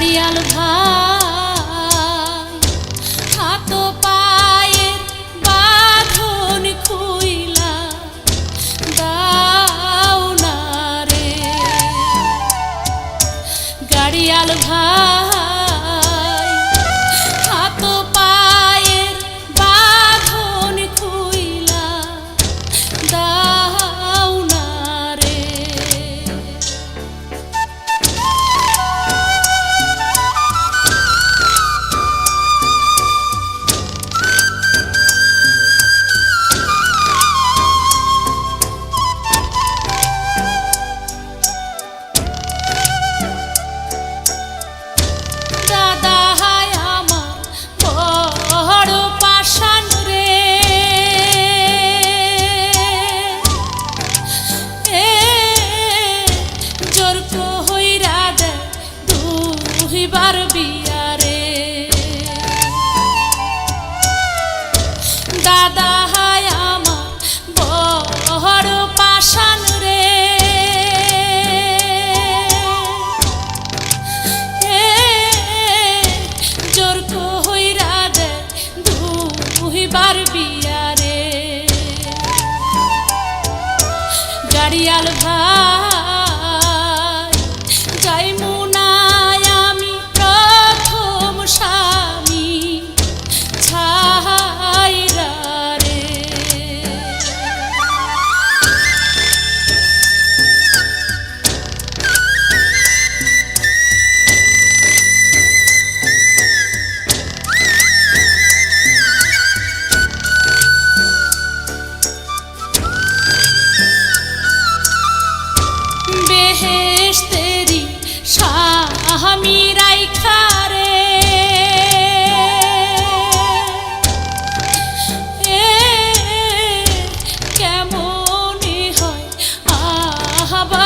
বাড়িয়াল বুঝিবার বিয়ারে। দাদা হায় আমার বড় পাশান হেস তেরি স্বামী রাইখা রে। কেমন হয় আহবা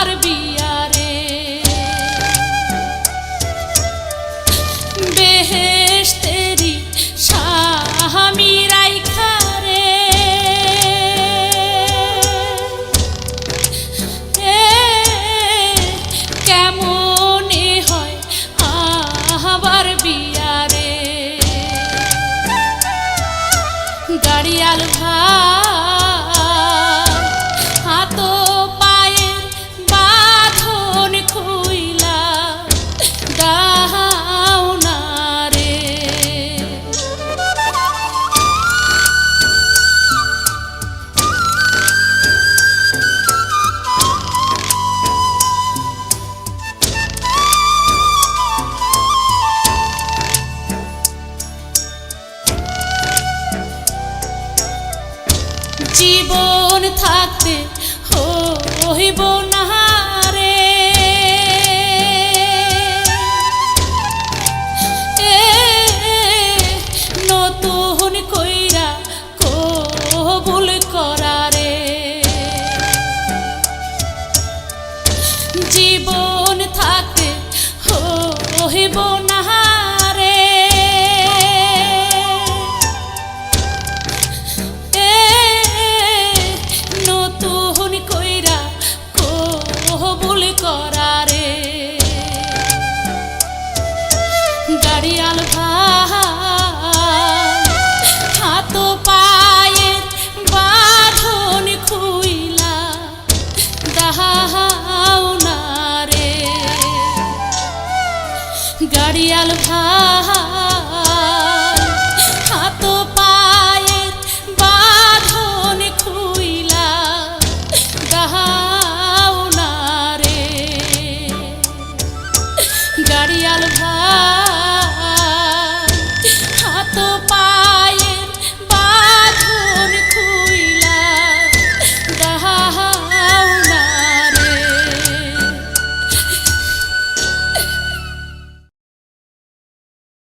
জীবন থাকতে হইব না রে। নতুন কইরা কবুল করা রে। জীবন থাকতে হইব না বাড়িয়াল ভাই হাত পায়ে বাঁধন খুইলা গাহাও না রে। গাড়িয়াল ভাই